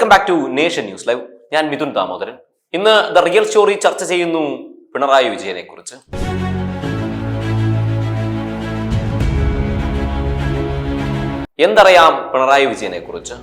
Welcome back to nation news live ഞാൻ മിഥുൻ ദാമോദരൻ. ഇന്ന് the real story ചർച്ച ചെയ്യുന്നു പിണറായി വിജയനെ കുറിച്ച് എന്തറിയാം പിണറായി വിജയനെ കുറിച്ച്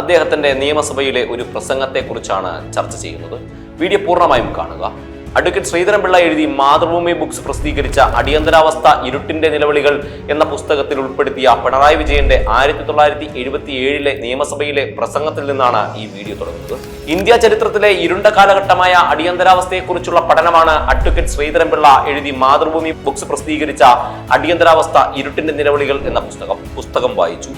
അദ്ദേഹത്തിന്റെ നിയമസഭയിലെ ഒരു പ്രസംഗത്തെ കുറിച്ചാണ് ചർച്ച ചെയ്യുന്നത്. വീഡിയോ പൂർണമായും കാണുക. അഡ്വക്കേറ്റ് ശ്രീധരൻപിള്ള എഴുതി മാതൃഭൂമി ബുക്സ് പ്രസിദ്ധീകരിച്ച അടിയന്തരാവസ്ഥ ഇരുട്ടിന്റെ നിലവിളികൾ എന്ന പുസ്തകത്തിൽ ഉൾപ്പെടുത്തിയ പിണറായി വിജയന്റെ ആയിരത്തി തൊള്ളായിരത്തി എഴുപത്തി ഏഴിലെ നിയമസഭയിലെ പ്രസംഗത്തിൽ നിന്നാണ് ഈ വീഡിയോ തുടങ്ങുന്നത്. ഇന്ത്യ ചരിത്രത്തിലെ ഇരുണ്ട കാലഘട്ടമായ അടിയന്തരാവസ്ഥയെക്കുറിച്ചുള്ള പഠനമാണ് അഡ്വക്കേറ്റ് ശ്രീധരൻപിള്ള എഴുതി മാതൃഭൂമി ബുക്സ് പ്രസിദ്ധീകരിച്ച അടിയന്തരാവസ്ഥ ഇരുട്ടിന്റെ നിലവിളികൾ എന്ന പുസ്തകം. പുസ്തകം വായിച്ചു.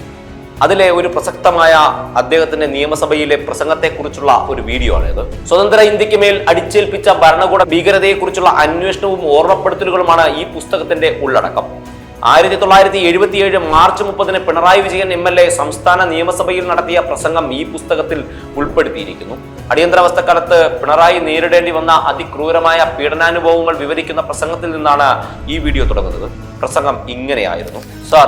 അതിലെ ഒരു പ്രസക്തമായ അദ്ദേഹത്തിന്റെ നിയമസഭയിലെ പ്രസംഗത്തെക്കുറിച്ചുള്ള ഒരു വീഡിയോ ആണിത്. സ്വതന്ത്ര ഇന്ത്യയ്ക്ക് മേൽ അടിച്ചേൽപ്പിച്ച ഭരണകൂട ഭീകരതയെക്കുറിച്ചുള്ള അന്വേഷണവും ഓർമ്മപ്പെടുത്തലുകളുമാണ് ഈ പുസ്തകത്തിന്റെ ഉള്ളടക്കം. ആയിരത്തി തൊള്ളായിരത്തി എഴുപത്തിയേഴ് മാർച്ച് മുപ്പതിന് Pinarayi Vijayan M L A സംസ്ഥാന നിയമസഭയിൽ നടത്തിയ പ്രസംഗം ഈ പുസ്തകത്തിൽ ഉൾപ്പെടുത്തിയിരിക്കുന്നു. അടിയന്തരാവസ്ഥക്കാലത്ത് പിണറായി നേരിടേണ്ടി വന്ന അതിക്രൂരമായ പീഡനാനുഭവങ്ങൾ വിവരിക്കുന്ന പ്രസംഗത്തിൽ നിന്നാണ് ഈ വീഡിയോ തുടങ്ങുന്നത്. പ്രസംഗം ഇങ്ങനെയായിരുന്നു. സാർ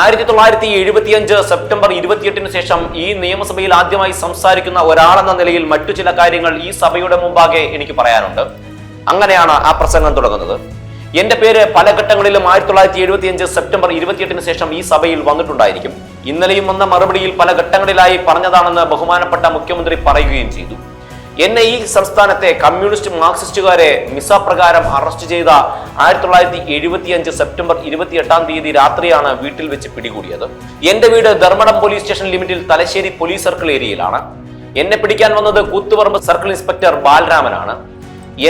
ആയിരത്തി തൊള്ളായിരത്തി എഴുപത്തിയഞ്ച് സെപ്റ്റംബർ ഇരുപത്തിയെട്ടിന് ശേഷം ഈ നിയമസഭയിൽ ആദ്യമായി സംസാരിക്കുന്ന ഒരാളെന്ന നിലയിൽ മറ്റു ചില കാര്യങ്ങൾ ഈ സഭയുടെ മുമ്പാകെ എനിക്ക് പറയാനുണ്ട്. അങ്ങനെയാണ് ആ പ്രസംഗം തുടങ്ങുന്നത്. എന്റെ പേര് പല ഘട്ടങ്ങളിലും ആയിരത്തി തൊള്ളായിരത്തി എഴുപത്തിയഞ്ച് സെപ്റ്റംബർ ഇരുപത്തിയെട്ടിന് ശേഷം ഈ സഭയിൽ വന്നിട്ടുണ്ടായിരിക്കും. ഇന്നലെയും വന്ന മറുപടിയിൽ പല ഘട്ടങ്ങളിലായി പറഞ്ഞതാണെന്ന് ബഹുമാനപ്പെട്ട മുഖ്യമന്ത്രി പറയുകയും ചെയ്തു. എന്നെ ഈ സംസ്ഥാനത്തെ കമ്മ്യൂണിസ്റ്റ് മാർക്സിസ്റ്റുകാരെ മിസ പ്രകാരം അറസ്റ്റ് ചെയ്ത ആയിരത്തി തൊള്ളായിരത്തി എഴുപത്തി അഞ്ച് സെപ്റ്റംബർ ഇരുപത്തി എട്ടാം തീയതി രാത്രിയാണ് വീട്ടിൽ വെച്ച് പിടികൂടിയത്. എന്റെ വീട് ധർമ്മടം പോലീസ് സ്റ്റേഷൻ ലിമിറ്റിൽ തലശ്ശേരി പോലീസ് സർക്കിൾ ഏരിയയിലാണ്. എന്നെ പിടിക്കാൻ വന്നത് കൂത്തുപറമ്പ് സർക്കിൾ ഇൻസ്പെക്ടർ ബാലരാമനാണ്.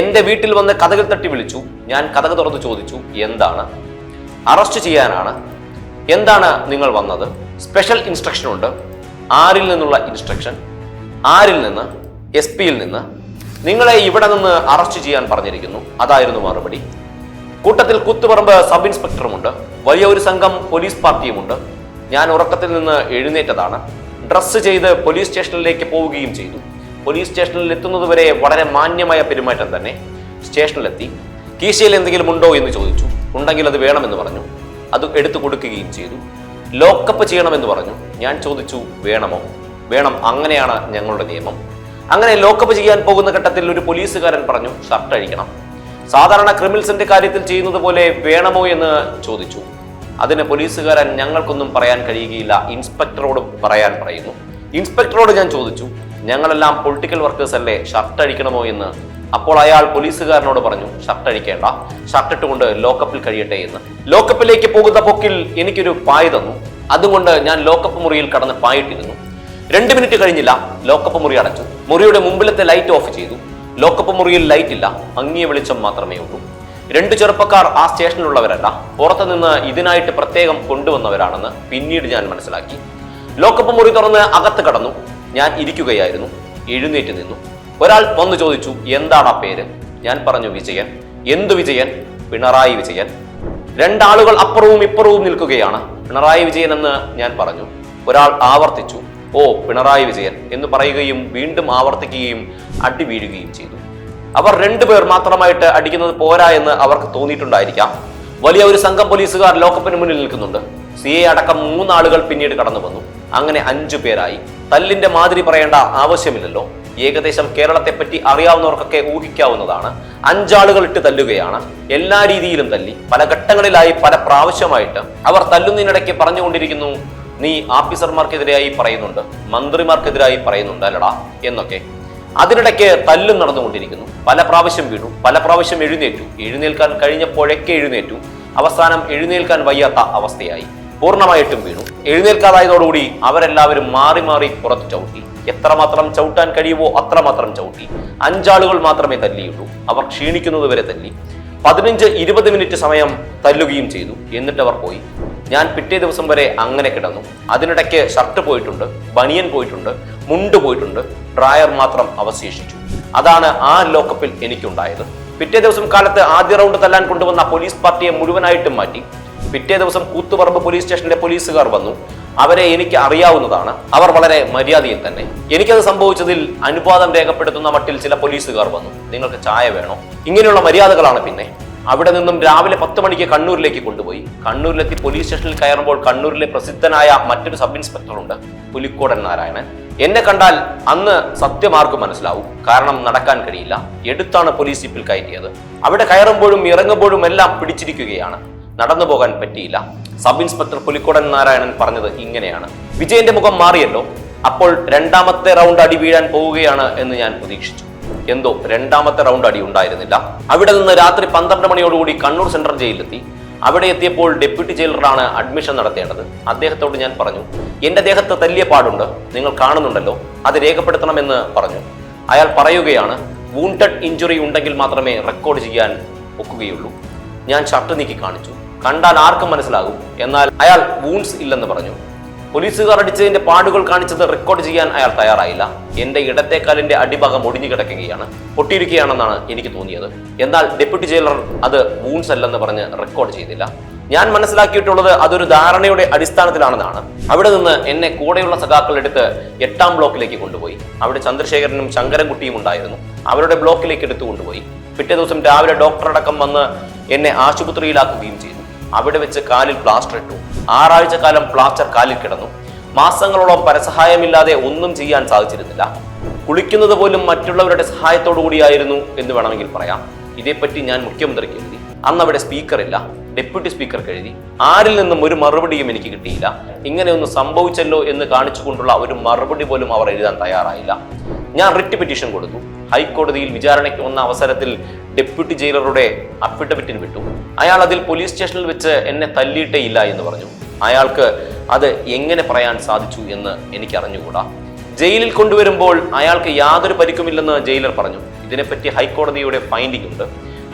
എന്റെ വീട്ടിൽ വന്ന് കഥകൾ തട്ടി വിളിച്ചു. ഞാൻ കഥക തുറന്ന് ചോദിച്ചു എന്താണ്? അറസ്റ്റ് ചെയ്യാനാണ്. എന്താണ് നിങ്ങൾ വന്നത്? സ്പെഷ്യൽ ഇൻസ്ട്രക്ഷൻ ഉണ്ട്. ആരിൽ നിന്നുള്ള ഇൻസ്ട്രക്ഷൻ ആരിൽ നിന്ന്? എസ് പിയിൽ നിന്ന്. നിങ്ങളെ ഇവിടെ നിന്ന് അറസ്റ്റ് ചെയ്യാൻ പറഞ്ഞിരിക്കുന്നു. അതായിരുന്നു മറുപടി. കൂട്ടത്തിൽ കുത്തുപറമ്പ് സബ് ഇൻസ്പെക്ടറുമുണ്ട് വലിയ ഒരു സംഘം പോലീസ് പാർട്ടിയുമുണ്ട് ഞാൻ ഉറക്കത്തിൽ നിന്ന് എഴുന്നേറ്റതാണ്. ഡ്രസ്സ് ചെയ്ത് പോലീസ് സ്റ്റേഷനിലേക്ക് പോവുകയും ചെയ്തു. പോലീസ് സ്റ്റേഷനിൽ എത്തുന്നതുവരെ വളരെ മാന്യമായ പെരുമാറ്റം തന്നെ. സ്റ്റേഷനിലെത്തി കീശയിൽ എന്തെങ്കിലും ഉണ്ടോ എന്ന് ചോദിച്ചു. ഉണ്ടെങ്കിൽ അത് വേണമെന്ന് പറഞ്ഞു. അത് എടുത്തു കൊടുക്കുകയും ചെയ്തു. ലോക്കപ്പ് ചെയ്യണമെന്ന് പറഞ്ഞു. ഞാൻ ചോദിച്ചു വേണമോ? വേണം അങ്ങനെയാണ് ഞങ്ങളുടെ നിയമം. അങ്ങനെ ലോക്കപ്പ് ചെയ്യാൻ പോകുന്ന ഘട്ടത്തിൽ ഒരു പോലീസുകാരൻ പറഞ്ഞു ഷർട്ട് അഴിക്കണം. സാധാരണ ക്രിമിനൽസിന്റെ കാര്യത്തിൽ ചെയ്യുന്നത് പോലെ വേണമോ എന്ന് ചോദിച്ചു. അതിന് പോലീസുകാരൻ ഞങ്ങൾക്കൊന്നും പറയാൻ കഴിയുകയില്ല. ഇൻസ്പെക്ടറോട് പറയാൻ പറയുന്നു. ഇൻസ്പെക്ടറോട് ഞാൻ ചോദിച്ചു ഞങ്ങളെല്ലാം പൊളിറ്റിക്കൽ വർക്കേഴ്സ് അല്ലേ? ഷർട്ട് അഴിക്കണമോ എന്ന്? അപ്പോൾ അയാൾ പോലീസുകാരനോട് പറഞ്ഞു ഷർട്ട് അഴിക്കേണ്ട ഷർട്ട് ഇട്ടുകൊണ്ട് ലോക്കപ്പിൽ കഴിയട്ടെ എന്ന്. ലോക്കപ്പിലേക്ക് പോകുന്ന പൊക്കിൽ എനിക്കൊരു പായ് തന്നു. അതുകൊണ്ട് ഞാൻ ലോക്കപ്പ് മുറിയിൽ കടന്ന് പായിട്ടിരുന്നു. രണ്ട് മിനിറ്റ് കഴിഞ്ഞില്ല ലോക്കപ്പ് മുറി അടച്ചു. മുറിയുടെ മുമ്പിലത്തെ ലൈറ്റ് ഓഫ് ചെയ്തു. ലോക്കപ്പ് മുറിയിൽ ലൈറ്റ് ഇല്ല അങ്ങിയ വെളിച്ചം മാത്രമേ ഉള്ളൂ. രണ്ട് ചെറുപ്പക്കാർ ആ സ്റ്റേഷനിലുള്ളവരല്ല പുറത്തുനിന്ന് ഇതിനായിട്ട് പ്രത്യേകം കൊണ്ടുവന്നവരാണെന്ന് പിന്നീട് ഞാൻ മനസ്സിലാക്കി. ലോക്കപ്പ് മുറി തുറന്ന് അകത്ത് കടന്നു. ഞാൻ ഇരിക്കുകയായിരുന്നു എഴുന്നേറ്റ് നിന്നു. ഒരാൾ വന്നു ചോദിച്ചു എന്താണ് ആ പേര്? ഞാൻ പറഞ്ഞു വിജയൻ. എന്തു വിജയൻ? പിണറായി വിജയൻ. രണ്ടാളുകൾ അപ്പുറവും ഇപ്പുറവും നിൽക്കുകയാണ്. പിണറായി വിജയൻ എന്ന് ഞാൻ പറഞ്ഞു. ഒരാൾ ആവർത്തിച്ചു ഓ പിണറായി വിജയൻ എന്ന് പറയുകയും വീണ്ടും ആവർത്തിക്കുകയും അടി വീഴുകയും ചെയ്തു. അവർ രണ്ടുപേർ മാത്രമായിട്ട് അടിക്കുന്നത് പോരാ എന്ന് അവർക്ക് തോന്നിയിട്ടുണ്ടായിരിക്കാം. വലിയ ഒരു സംഘം പോലീസുകാർ ലോക്കപ്പിന് മുന്നിൽ നിൽക്കുന്നുണ്ട്. സി എ അടക്കം മൂന്നാളുകൾ പിന്നീട് കടന്നു വന്നു അങ്ങനെ അഞ്ചു പേരായി. തല്ലിന്റെ മാതിരി പറയേണ്ട ആവശ്യമില്ലല്ലോ. ഏകദേശം കേരളത്തെ പറ്റി അറിയാവുന്നവർക്കൊക്കെ ഊഹിക്കാവുന്നതാണ്. അഞ്ചാളുകൾ ഇട്ട് തല്ലുകയാണ്. എല്ലാ രീതിയിലും തല്ലി. പല ഘട്ടങ്ങളിലായി പല പ്രാവശ്യമായിട്ട് അവർ തല്ലുന്നതിനിടയ്ക്ക് പറഞ്ഞുകൊണ്ടിരിക്കുന്നു നീ ആഫീസർമാർക്കെതിരായി പറയുന്നുണ്ട് മന്ത്രിമാർക്കെതിരായി പറയുന്നുണ്ട് അല്ലടാ എന്നൊക്കെ. അതിനിടയ്ക്ക് തല്ലും നടന്നുകൊണ്ടിരിക്കുന്നു. പല പ്രാവശ്യം വീണു പല പ്രാവശ്യം എഴുന്നേറ്റു. എഴുന്നേൽക്കാൻ കഴിഞ്ഞപ്പോഴൊക്കെ എഴുന്നേറ്റു. അവസാനം എഴുന്നേൽക്കാൻ വയ്യാത്ത അവസ്ഥയായി. പൂർണമായിട്ടും വീണു. എഴുന്നേൽക്കാതായതോടുകൂടി അവരെല്ലാവരും മാറി മാറി പുറത്ത് ചവിട്ടി. എത്രമാത്രം ചവിട്ടാൻ കഴിയുമോ അത്രമാത്രം ചവിട്ടി. അഞ്ചാളുകൾ മാത്രമേ തല്ലിയുള്ളൂ അവർ ക്ഷീണിക്കുന്നത് വരെ തല്ലി. പതിനഞ്ച് ഇരുപത് മിനിറ്റ് സമയം തല്ലുകയും ചെയ്തു. എന്നിട്ട് അവർ പോയി. ഞാൻ പിറ്റേ ദിവസം വരെ അങ്ങനെ കിടന്നു. അതിനിടയ്ക്ക് ഷർട്ട് പോയിട്ടുണ്ട് ബനിയൻ പോയിട്ടുണ്ട് മുണ്ട് പോയിട്ടുണ്ട്. ഡ്രായർ മാത്രം അവശേഷിച്ചു. അതാണ് ആ ലോക്കപ്പിൽ എനിക്കുണ്ടായത്. പിറ്റേ ദിവസം കാലത്ത് ആദ്യ റൗണ്ട് തല്ലാൻ കൊണ്ടുവന്ന പോലീസ് പാർട്ടിയെ മുഴുവനായിട്ടും മാറ്റി. പിറ്റേ ദിവസം കൂത്തുപറമ്പ് പോലീസ് സ്റ്റേഷനിലെ പോലീസുകാർ വന്നു. അവരെ എനിക്ക് അറിയാവുന്നതാണ്. അവർ വളരെ മര്യാദയിൽ തന്നെ. എനിക്കത് സംഭവിച്ചതിൽ അനുപാതം രേഖപ്പെടുത്തുന്ന മട്ടിൽ ചില പോലീസുകാർ വന്നു. നിങ്ങൾക്ക് ചായ വേണോ? ഇങ്ങനെയുള്ള മര്യാദകളാണ് പിന്നെ. അവിടെ നിന്നും രാവിലെ പത്ത് മണിക്ക് കണ്ണൂരിലേക്ക് കൊണ്ടുപോയി. കണ്ണൂരിലെത്തി പോലീസ് സ്റ്റേഷനിൽ കയറുമ്പോൾ കണ്ണൂരിലെ പ്രസിദ്ധനായ മറ്റൊരു സബ് ഇൻസ്പെക്ടറുണ്ട് പുലിക്കോടൻ നാരായണൻ. എന്നെ കണ്ടാൽ അന്ന് സത്യമാർക്കും മനസ്സിലാവും. കാരണം നടക്കാൻ കഴിയില്ല. എടുത്താണ് പോലീസ് ജീപ്പിൽ കയറ്റിയത്. അവിടെ കയറുമ്പോഴും ഇറങ്ങുമ്പോഴും എല്ലാം പിടിച്ചിരിക്കുകയാണ്. നടന്നു പോകാൻ പറ്റിയില്ല. സബ് ഇൻസ്പെക്ടർ പുലിക്കോടൻ നാരായണൻ പറഞ്ഞത് ഇങ്ങനെയാണ്. വിജയന്റെ മുഖം മാറിയല്ലോ. അപ്പോൾ രണ്ടാമത്തെ റൗണ്ട് അടി വീഴാൻ പോവുകയാണ് എന്ന് ഞാൻ പ്രതീക്ഷിച്ചു. എന്തോ രണ്ടാമത്തെ റൗണ്ട് അടി ഉണ്ടായിരുന്നില്ല. അവിടെ നിന്ന് രാത്രി പന്ത്രണ്ട് മണിയോടുകൂടി കണ്ണൂർ സെൻട്രൽ ജയിലിലെത്തി. അവിടെ എത്തിയപ്പോൾ ഡെപ്യൂട്ടി ജയിലറാണ് അഡ്മിഷൻ നടത്തേണ്ടത്. അദ്ദേഹത്തോട് ഞാൻ പറഞ്ഞു എന്റെ ദേഹത്ത് തല്ലിയ പാടുണ്ട്. നിങ്ങൾ കാണുന്നുണ്ടല്ലോ. അത് രേഖപ്പെടുത്തണമെന്ന് പറഞ്ഞു. അയാൾ പറയുകയാണ് വൂണ്ടഡ് ഇഞ്ചുറി ഉണ്ടെങ്കിൽ മാത്രമേ റെക്കോർഡ് ചെയ്യാൻ ഒക്കുകയുള്ളൂ. ഞാൻ ഷർട്ട് നീക്കി കാണിച്ചു. കണ്ടാൽ ആർക്കും മനസ്സിലാകും. എന്നാൽ അയാൾ വൂൺസ് ഇല്ലെന്ന് പറഞ്ഞു. പോലീസുകാർ അടിച്ചതിന്റെ പാടുകൾ കാണിച്ചത് റെക്കോർഡ് ചെയ്യാൻ അയാൾ തയ്യാറായില്ല. എന്റെ ഇടത്തേക്കാലിന്റെ അടിഭാഗം ഒടിഞ്ഞു കിടക്കുകയാണ് പൊട്ടിയിരിക്കുകയാണെന്നാണ് എനിക്ക് തോന്നിയത്. എന്നാൽ ഡെപ്യൂട്ടി ജയിലർ അത് വൂൺസ് അല്ലെന്ന് പറഞ്ഞ് റെക്കോർഡ് ചെയ്തില്ല. ഞാൻ മനസ്സിലാക്കിയിട്ടുള്ളത് അതൊരു ധാരണയുടെ അടിസ്ഥാനത്തിലാണെന്നാണ്. അവിടെ നിന്ന് എന്നെ കൂടെയുള്ള സഖാക്കൾ എടുത്ത് എട്ടാം ബ്ലോക്കിലേക്ക് കൊണ്ടുപോയി. അവിടെ ചന്ദ്രശേഖരനും ശങ്കരൻ കുട്ടിയും ഉണ്ടായിരുന്നു. അവരുടെ ബ്ലോക്കിലേക്ക് എടുത്തു കൊണ്ടുപോയി പിറ്റേ ദിവസം രാവിലെ ഡോക്ടർ അടക്കം വന്ന് എന്നെ ആശുപത്രിയിലാക്കുകയും ചെയ്തു. അവിടെ വെച്ച് കാലിൽ പ്ലാസ്റ്റർ ഇട്ടു. ആറാഴ്ച കാലം പ്ലാസ്റ്റർ കാലിൽ കിടന്നു. മാസങ്ങളോളം പരസഹായമില്ലാതെ ഒന്നും ചെയ്യാൻ സാധിച്ചിരുന്നില്ല. കുളിക്കുന്നത് പോലും മറ്റുള്ളവരുടെ സഹായത്തോടു കൂടിയായിരുന്നു എന്ന് വേണമെങ്കിൽ പറയാം. ഇതേപ്പറ്റി ഞാൻ മുഖ്യമന്ത്രിക്ക് എഴുതി. അന്ന് അവിടെ സ്പീക്കർ ഇല്ല. ഡെപ്യൂട്ടി സ്പീക്കർ എഴുതി. ആരിൽ നിന്നും ഒരു മറുപടിയും എനിക്ക് കിട്ടിയില്ല. ഇങ്ങനെയൊന്നും സംഭവിച്ചല്ലോ എന്ന് കാണിച്ചുകൊണ്ടുള്ള ഒരു മറുപടി പോലും അവർ എഴുതാൻ തയ്യാറായില്ല. ഞാൻ റിട്ട് പെറ്റീഷൻ കൊടുത്തു. ഹൈക്കോടതിയിൽ വിചാരണയ്ക്ക് വന്ന അവസരത്തിൽ ഡെപ്യൂട്ടി ജയിലറുടെ അഫിഡവിറ്റിന് വിട്ടു. അയാൾ അതിൽ പോലീസ് സ്റ്റേഷനിൽ വെച്ച് എന്നെ തല്ലിയിട്ടേ ഇല്ല എന്ന് പറഞ്ഞു. അയാൾക്ക് അത് എങ്ങനെ പറയാൻ സാധിച്ചു എന്ന് എനിക്ക് അറിഞ്ഞുകൂടാ ജയിലിൽ കൊണ്ടുവരുമ്പോൾ അയാൾക്ക് യാതൊരു പരിക്കുമില്ലെന്ന് ജയിലർ പറഞ്ഞു. ഇതിനെപ്പറ്റി ഹൈക്കോടതിയുടെ ഫൈൻഡിംഗ് ഉണ്ട്.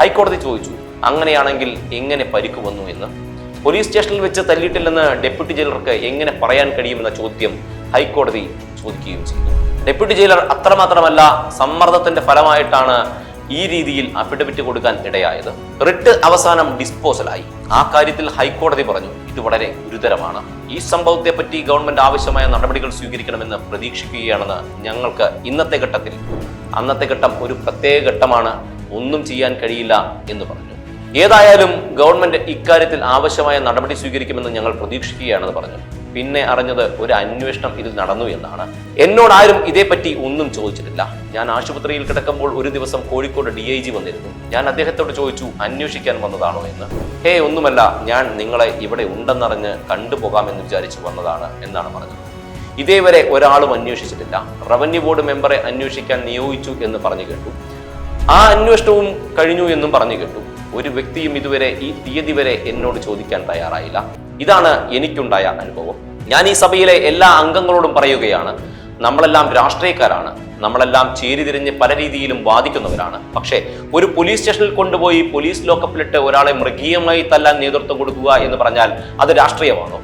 ഹൈക്കോടതി ചോദിച്ചു അങ്ങനെയാണെങ്കിൽ എങ്ങനെ പരിക്ക് വന്നു എന്ന്? പോലീസ് സ്റ്റേഷനിൽ വെച്ച് തല്ലിയിട്ടില്ലെന്ന് ഡെപ്യൂട്ടി ജയിലർക്ക് എങ്ങനെ പറയാൻ കഴിയുമെന്ന ചോദ്യം ഹൈക്കോടതി ചോദിക്കുകയും ചെയ്തു. ഡെപ്യൂട്ടി ജയിലർ അത്രമാത്രമല്ല സമ്മർദ്ദത്തിന്റെ ഫലമായിട്ടാണ് ഈ രീതിയിൽ അഫിഡവിറ്റ് കൊടുക്കാൻ ഇടയായത്. റിട്ട് അവസാനം ഡിസ്പോസലായി ആ കാര്യത്തിൽ ഹൈക്കോടതി പറഞ്ഞു ഇത് വളരെ ഗുരുതരമാണ്. ഈ സംഭവത്തെ പറ്റി ഗവൺമെന്റ് ആവശ്യമായ നടപടികൾ സ്വീകരിക്കണമെന്ന് പ്രതീക്ഷിക്കുകയാണെന്ന് ഞങ്ങൾക്ക് ഇന്നത്തെ ഘട്ടത്തിൽ അന്നത്തെ ഘട്ടം ഒരു പ്രത്യേക ഘട്ടമാണ്. ഒന്നും ചെയ്യാൻ കഴിയില്ല എന്ന് പറഞ്ഞു. ഏതായാലും ഗവൺമെന്റ് ഇക്കാര്യത്തിൽ ആവശ്യമായ നടപടി സ്വീകരിക്കുമെന്ന് ഞങ്ങൾ പ്രതീക്ഷിക്കുകയാണെന്ന് പറഞ്ഞു. പിന്നെ അറിഞ്ഞത് ഒരു അന്വേഷണം ഇതിൽ നടന്നു എന്നാണ്. എന്നോട് ആരും ഇതേപ്പറ്റി ഒന്നും ചോദിച്ചിട്ടില്ല. ഞാൻ ആശുപത്രിയിൽ കിടക്കുമ്പോൾ ഒരു ദിവസം കോഴിക്കോട് ഡി ഐ ജി വന്നിരുന്നു. ഞാൻ അദ്ദേഹത്തോട് ചോദിച്ചു അന്വേഷിക്കാൻ വന്നതാണോ എന്ന്? ഹേ ഒന്നുമല്ല. ഞാൻ നിങ്ങളെ ഇവിടെ ഉണ്ടെന്നറിഞ്ഞ് കണ്ടുപോകാമെന്ന് വിചാരിച്ചു വന്നതാണ് എന്നാണ് പറഞ്ഞത്. ഇതേവരെ ഒരാളും അന്വേഷിച്ചിട്ടില്ല. റവന്യൂ ബോർഡ് മെമ്പറെ അന്വേഷിക്കാൻ നിയോഗിച്ചു എന്ന് പറഞ്ഞു കേട്ടു. ആ അന്വേഷണവും കഴിഞ്ഞു എന്നും പറഞ്ഞു കേട്ടു. ഒരു വ്യക്തിയും ഇതുവരെ ഈ തീയതി വരെ എന്നോട് ചോദിക്കാൻ തയ്യാറായില്ല. ഇതാണ് എനിക്കുണ്ടായ അനുഭവം. ഞാൻ ഈ സഭയിലെ എല്ലാ അംഗങ്ങളോടും പറയുകയാണ് നമ്മളെല്ലാം രാഷ്ട്രീയക്കാരാണ് നമ്മളെല്ലാം ചേരിതിരിഞ്ഞ് പല രീതിയിലും വാദിക്കുന്നവരാണ്. പക്ഷേ ഒരു പോലീസ് സ്റ്റേഷനിൽ കൊണ്ടുപോയി പോലീസ് ലോക്കപ്പിലിട്ട് ഒരാളെ മൃഗീയമായി തല്ലാൻ നേതൃത്വം കൊടുക്കുക എന്ന് പറഞ്ഞാൽ അത് രാഷ്ട്രീയമാണോ?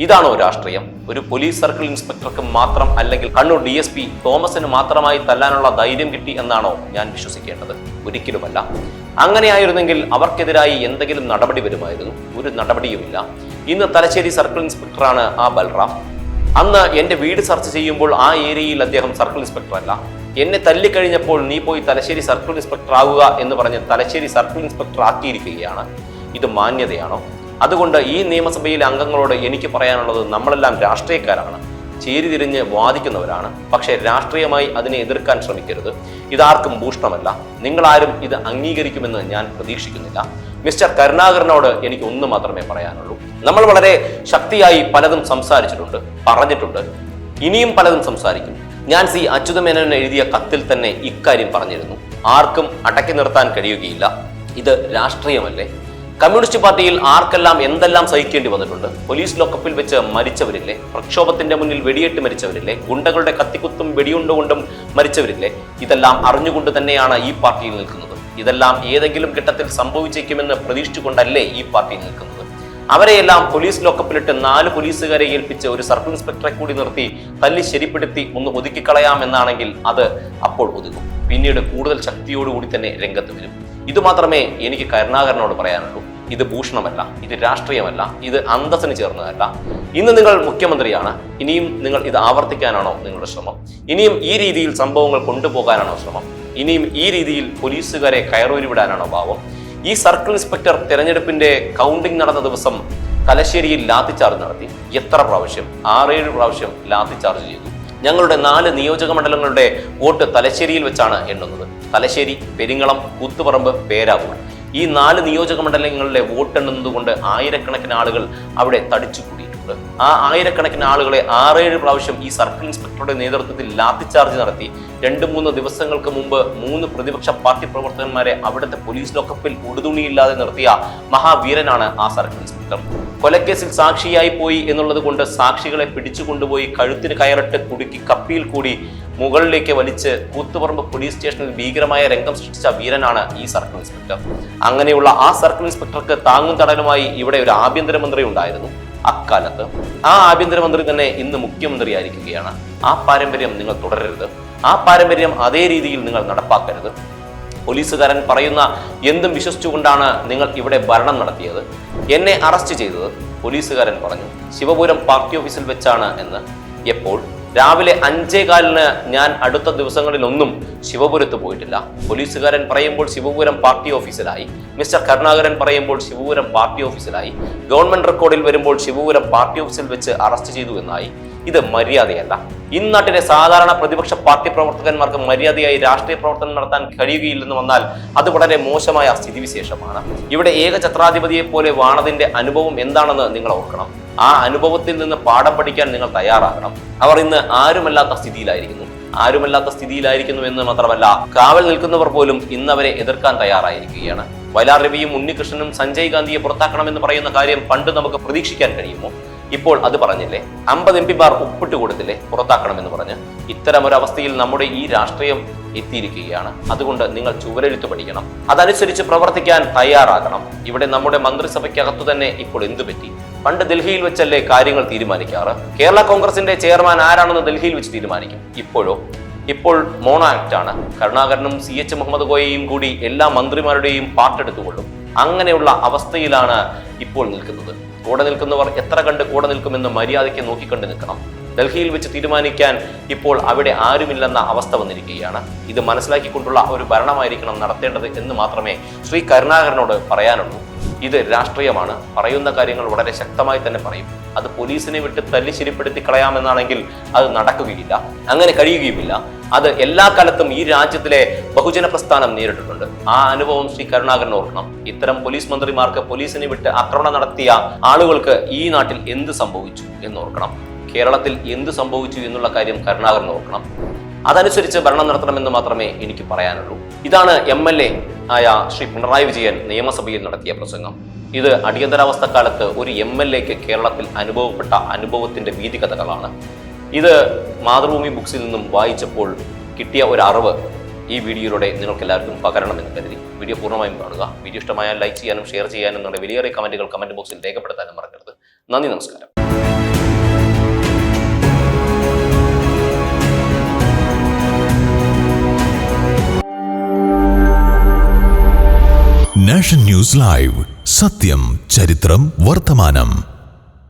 ഇതാണോ രാഷ്ട്രീയം? ഒരു പോലീസ് സർക്കിൾ ഇൻസ്പെക്ടർക്ക് മാത്രം അല്ലെങ്കിൽ കണ്ണൂർ ഡി എസ് പി തോമസിന് മാത്രമായി തല്ലാനുള്ള ധൈര്യം കിട്ടി എന്നാണോ ഞാൻ വിശ്വസിക്കേണ്ടത്? ഒരിക്കലുമല്ല. അങ്ങനെയായിരുന്നെങ്കിൽ അവർക്കെതിരായി എന്തെങ്കിലും നടപടി വരുമായിരുന്നു. ഒരു നടപടിയുമില്ല. ഇന്ന് തലശ്ശേരി സർക്കിൾ ഇൻസ്പെക്ടറാണ് ആ ബൽറാം. അന്ന് എന്റെ വീട് സെർച്ച് ചെയ്യുമ്പോൾ ആ ഏരിയയിൽ അദ്ദേഹം സർക്കിൾ ഇൻസ്പെക്ടർ അല്ല. എന്നെ തല്ലിക്കഴിഞ്ഞപ്പോൾ നീ പോയി തലശ്ശേരി സർക്കിൾ ഇൻസ്പെക്ടർ ആവുക എന്ന് പറഞ്ഞ് തലശ്ശേരി സർക്കിൾ ഇൻസ്പെക്ടർ ആക്കിയിരിക്കുകയാണ്. ഇത് മാന്യതയാണോ? അതുകൊണ്ട് ഈ നിയമസഭയിലെ അംഗങ്ങളോട് എനിക്ക് പറയാനുള്ളത് നമ്മളെല്ലാം രാഷ്ട്രീയക്കാരാണ്. ചേരിതിരിഞ്ഞ് വാദിക്കുന്നവരാണ്. പക്ഷേ രാഷ്ട്രീയമായി അതിനെ എതിർക്കാൻ ശ്രമിക്കരുത്. ഇതാർക്കും ഭൂഷണമല്ല. നിങ്ങളാരും ഇത് അംഗീകരിക്കുമെന്ന് ഞാൻ പ്രതീക്ഷിക്കുന്നില്ല. മിസ്റ്റർ കരുണാകരനോട് എനിക്ക് ഒന്ന് മാത്രമേ പറയാനുള്ളൂ. നമ്മൾ വളരെ ശക്തിയായി പലതും സംസാരിച്ചിട്ടുണ്ട് പറഞ്ഞിട്ടുണ്ട്. ഇനിയും പലതും സംസാരിക്കും. ഞാൻ സി അച്യുതമേനോൻ എഴുതിയ കത്തിൽ തന്നെ ഇക്കാര്യം പറഞ്ഞിരുന്നു. ആർക്കും അടക്കി നിർത്താൻ കഴിയുകയില്ല. ഇത് രാഷ്ട്രീയമല്ലേ? കമ്മ്യൂണിസ്റ്റ് പാർട്ടിയിൽ ആർക്കെല്ലാം എന്തെല്ലാം സഹിക്കേണ്ടി വന്നിട്ടുണ്ട്? പോലീസ് ലോക്കപ്പിൽ വെച്ച് മരിച്ചവരില്ലേ? പ്രക്ഷോഭത്തിന്റെ മുന്നിൽ വെടിയേറ്റ് മരിച്ചവരില്ലേ? ഗുണ്ടകളുടെ കത്തിക്കുത്തും വെടിയുണ്ടുകൊണ്ടും മരിച്ചവരില്ലേ? ഇതെല്ലാം അറിഞ്ഞുകൊണ്ട് തന്നെയാണ് ഈ പാർട്ടിയിൽ നിൽക്കുന്നത്. ഇതെല്ലാം ഏതെങ്കിലും ഘട്ടത്തിൽ സംഭവിച്ചേക്കുമെന്ന് പ്രതീക്ഷിച്ചുകൊണ്ടല്ലേ ഈ പാർട്ടിയിൽ നിൽക്കുന്നത്. അവരെയെല്ലാം പോലീസ് ലോക്കപ്പിലിട്ട് നാല് പോലീസുകാരെ ഏൽപ്പിച്ച് ഒരു സർക്കിൾ ഇൻസ്പെക്ടറെ കൂടി നിർത്തി തല്ലി ശരിപ്പെടുത്തി ഒന്ന് ഒതുക്കിക്കളയാമെന്നാണെങ്കിൽ അത് അപ്പോൾ ഒതുക്കും പിന്നീട് കൂടുതൽ ശക്തിയോടുകൂടി തന്നെ രംഗത്ത് വരും. ഇതുമാത്രമേ എനിക്ക് കരുണാകരനോട് പറയാനുള്ളൂ. ഇത് ഭൂഷണമല്ല ഇത് രാഷ്ട്രീയമല്ല ഇത് അന്തസ്സിന് ചേർന്നതല്ല. ഇന്ന് നിങ്ങൾ മുഖ്യമന്ത്രിയാണ് ഇനിയും നിങ്ങൾ ഇത് ആവർത്തിക്കാനാണോ നിങ്ങളുടെ ശ്രമം? ഇനിയും ഈ രീതിയിൽ സംഭവങ്ങൾ കൊണ്ടുപോകാനാണോ ശ്രമം? ഇനിയും ഈ രീതിയിൽ പോലീസുകാരെ കയറൂരി വിടാനാണോ ഭാവം? ഈ സർക്കിൾ ഇൻസ്പെക്ടർ തെരഞ്ഞെടുപ്പിന്റെ കൗണ്ടിംഗ് നടന്ന ദിവസം തലശ്ശേരിയിൽ ലാത്തിച്ചാർജ് നടത്തി. എത്ര പ്രാവശ്യം? ആറേഴ് പ്രാവശ്യം ലാത്തിച്ചാർജ് ചെയ്തു. ഞങ്ങളുടെ നാല് നിയോജക മണ്ഡലങ്ങളുടെ വോട്ട് തലശ്ശേരിയിൽ വെച്ചാണ് എണ്ണുന്നത്. തലശ്ശേരി പെരിങ്ങളം കൂത്തുപറമ്പ് പേരാവൂർ. ഈ നാല് നിയോജക മണ്ഡലങ്ങളിലെ വോട്ടെണ്ണുന്നത് കൊണ്ട് ആയിരക്കണക്കിന് ആളുകൾ അവിടെ തടിച്ചു കൂടിയിട്ടുണ്ട് ആ ആയിരക്കണക്കിന് ആളുകളെ ആറേഴ് പ്രാവശ്യം ഈ സർക്കിൾ ഇൻസ്പെക്ടറുടെ നേതൃത്വത്തിൽ ലാത്തിചാർജ് നടത്തി. രണ്ട് മൂന്ന് ദിവസങ്ങൾക്ക് മുമ്പ് മൂന്ന് പ്രതിപക്ഷ പാർട്ടി പ്രവർത്തകന്മാരെ അവിടുത്തെ പോലീസ് ലോക്കപ്പിൽ ഉടുതുണിയില്ലാതെ നിർത്തിയ മഹാവീരനാണ് ആ സർക്കിൾ ഇൻസ്പെക്ടർ. കൊലക്കേസിൽ സാക്ഷിയായി പോയി എന്നുള്ളത് കൊണ്ട് സാക്ഷികളെ പിടിച്ചു കൊണ്ടുപോയി കഴുത്തിന് കയറിട്ട് കുടുക്കി കപ്പിയിൽ കൂടി മുകളിലേക്ക് വലിച്ച് കൂത്തുപറമ്പ് പോലീസ് സ്റ്റേഷനിൽ ഭീകരമായ രംഗം സൃഷ്ടിച്ച വീരനാണ് ഈ സർക്കിൾ ഇൻസ്പെക്ടർ. അങ്ങനെയുള്ള ആ സർക്കിൾ ഇൻസ്പെക്ടർക്ക് താങ്ങും തടലുമായി ഇവിടെ ഒരു ആഭ്യന്തരമന്ത്രി ഉണ്ടായിരുന്നു. അക്കാലത്ത് ആ ആഭ്യന്തരമന്ത്രി തന്നെ ഇന്ന് മുഖ്യമന്ത്രിയായിരിക്കുകയാണ്. ആ പാരമ്പര്യം നിങ്ങൾ തുടരരുത്. ആ പാരമ്പര്യം അതേ രീതിയിൽ നിങ്ങൾ നടപ്പാക്കരുത്. പോലീസുകാരൻ പറയുന്ന എന്തും വിശ്വസിച്ചുകൊണ്ടാണ് നിങ്ങൾ ഇവിടെ ഭരണം നടത്തിയത്. എന്നെ അറസ്റ്റ് ചെയ്തത് പോലീസുകാരൻ പറഞ്ഞു. ശിവപുരം പാർട്ടി ഓഫീസിൽ വെച്ചാണ് എന്ന്. എപ്പോൾ? രാവിലെ അഞ്ചേ കാലിന് ഞാൻ അടുത്ത ദിവസങ്ങളിലൊന്നും ശിവപുരത്ത് പോയിട്ടില്ല. പോലീസുകാരൻ പറയുമ്പോൾ ശിവപുരം പാർട്ടി ഓഫീസിലായി. മിസ്റ്റർ കരുണാകരൻ പറയുമ്പോൾ ശിവപുരം പാർട്ടി ഓഫീസിലായി. ഗവൺമെന്റ് റെക്കോർഡിൽ വരുമ്പോൾ ശിവപുരം പാർട്ടി ഓഫീസിൽ വെച്ച് അറസ്റ്റ് ചെയ്തു എന്നായി. ഇത് മര്യാദയല്ല. ഇന്നാട്ടിലെ സാധാരണ പ്രതിപക്ഷ പാർട്ടി പ്രവർത്തകന്മാർക്ക് മര്യാദയായി രാഷ്ട്രീയ പ്രവർത്തനം നടത്താൻ കഴിയുകയില്ലെന്ന് വന്നാൽ അത് വളരെ മോശമായ സ്ഥിതിവിശേഷമാണ്. ഇവിടെ ഏകഛത്രാധിപതിയെ പോലെ വാണതിന്റെ അനുഭവം എന്താണെന്ന് നിങ്ങൾ ഓർക്കണം. ആ അനുഭവത്തിൽ നിന്ന് പാഠം പഠിക്കാൻ നിങ്ങൾ തയ്യാറാകണം. അവർ ഇന്ന് ആരുമല്ലാത്ത സ്ഥിതിയിലായിരിക്കുന്നു. ആരുമല്ലാത്ത സ്ഥിതിയിലായിരിക്കുന്നു എന്ന് മാത്രമല്ല കാവൽ നിൽക്കുന്നവർ പോലും ഇന്ന് അവരെ എതിർക്കാൻ തയ്യാറായിരിക്കുകയാണ്. വയലാർ രവിയും ഉണ്ണികൃഷ്ണനും സഞ്ജയ് ഗാന്ധിയെ പുറത്താക്കണമെന്ന് പറയുന്ന കാര്യം പണ്ട് നമുക്ക് പ്രതീക്ഷിക്കാൻ കഴിയുമോ? ഇപ്പോൾ അത് പറഞ്ഞില്ലേ? അമ്പത് എം പിമാർ ഒപ്പിട്ട് കൊടുത്തില്ലേ? പുറത്താക്കണമെന്ന് പറഞ്ഞ് ഇത്തരമൊരവസ്ഥയിൽ നമ്മുടെ ഈ രാഷ്ട്രീയം എത്തിയിരിക്കുകയാണ്. അതുകൊണ്ട് നിങ്ങൾ ചുവരെഴുത്ത് പഠിക്കണം. അതനുസരിച്ച് പ്രവർത്തിക്കാൻ തയ്യാറാകണം. ഇവിടെ നമ്മുടെ മന്ത്രിസഭയ്ക്കകത്തു തന്നെ ഇപ്പോൾ എന്തു പറ്റി? പണ്ട് ഡൽഹിയിൽ വെച്ചല്ലേ കാര്യങ്ങൾ തീരുമാനിക്കാറ്? കേരള കോൺഗ്രസിന്റെ ചെയർമാൻ ആരാണെന്ന് ഡൽഹിയിൽ വെച്ച് തീരുമാനിക്കും. ഇപ്പോഴോ? ഇപ്പോൾ മോണോ ആക്ട് ആണ് കരുണാകരനും സി എച്ച് മുഹമ്മദ് കോയയും കൂടി എല്ലാ മന്ത്രിമാരുടെയും പാട്ടെടുത്തുകൊള്ളും. അങ്ങനെയുള്ള അവസ്ഥയിലാണ് ഇപ്പോൾ നിൽക്കുന്നത്. കൂടെ നിൽക്കുന്നവർ എത്ര കണ്ട് കൂടെ നിൽക്കുമെന്ന് മര്യാദയ്ക്ക് നോക്കിക്കണ്ട് നിൽക്കണം. ഡൽഹിയിൽ വെച്ച് തീരുമാനിക്കാൻ ഇപ്പോൾ അവിടെ ആരുമില്ലെന്ന അവസ്ഥ വന്നിരിക്കുകയാണ്. ഇത് മനസ്സിലാക്കിക്കൊണ്ടുള്ള ഒരു ഭരണമായിരിക്കണം നടത്തേണ്ടത് എന്ന് മാത്രമേ ശ്രീ കരുണാകരനോട് പറയാനുള്ളൂ. ഇത് രാഷ്ട്രീയമാണ്. പറയുന്ന കാര്യങ്ങൾ വളരെ ശക്തമായി തന്നെ പറയും. അത് പോലീസിനെ വിട്ട് തല്ലി ശരിപ്പെടുത്തി കളയാമെന്നാണെങ്കിൽ അത് നടക്കുകയില്ല. അങ്ങനെ കഴിയുകയുമില്ല. അത് എല്ലാ കാലത്തും ഈ രാജ്യത്തിലെ ബഹുജന പ്രസ്ഥാനം നേരിട്ടിട്ടുണ്ട്. ആ അനുഭവം ശ്രീ കരുണാകരൻ ഓർക്കണം. ഇത്തരം പോലീസ് മന്ത്രിമാർക്ക് പോലീസിനെ വിട്ട് ആക്രമണം നടത്തിയ ആളുകൾക്ക് ഈ നാട്ടിൽ എന്ത് സംഭവിച്ചു എന്ന് ഓർക്കണം. കേരളത്തിൽ എന്ത് സംഭവിച്ചു എന്നുള്ള കാര്യം കരുണാകരൻ ഓർക്കണം. അതനുസരിച്ച് ഭരണം നടത്തണമെന്ന് മാത്രമേ എനിക്ക് പറയാനുള്ളൂ. ഇതാണ് എം എൽ എ ആയ ശ്രീ പിണറായി വിജയൻ നിയമസഭയിൽ നടത്തിയ പ്രസംഗം. ഇത് അടിയന്തരാവസ്ഥ കാലത്ത് ഒരു എം എൽ എക്ക് കേരളത്തിൽ അനുഭവപ്പെട്ട അനുഭവത്തിന്റെ വീതികഥകളാണ് ഇത് മാതൃഭൂമി ബുക്സിൽ നിന്നും വായിച്ചപ്പോൾ കിട്ടിയ ഒരു അറിവ് ഈ വീഡിയോയിലൂടെ നിങ്ങൾക്ക് എല്ലാവർക്കും പകരണമെന്ന് കരുതി. വീഡിയോ പൂർണമായും കാണുക. വീഡിയോ ഇഷ്ടമായാൽ ലൈക്ക് ചെയ്യാനും ഷെയർ ചെയ്യാനും നിങ്ങളുടെ വലിയേറെ കമന്റുകൾ കമന്റ് ബോക്സിൽ രേഖപ്പെടുത്താനും മറക്കരുത്. നന്ദി നമസ്കാരം. Nation news live. സത്യം ചരിത്രം വർത്തമാനം.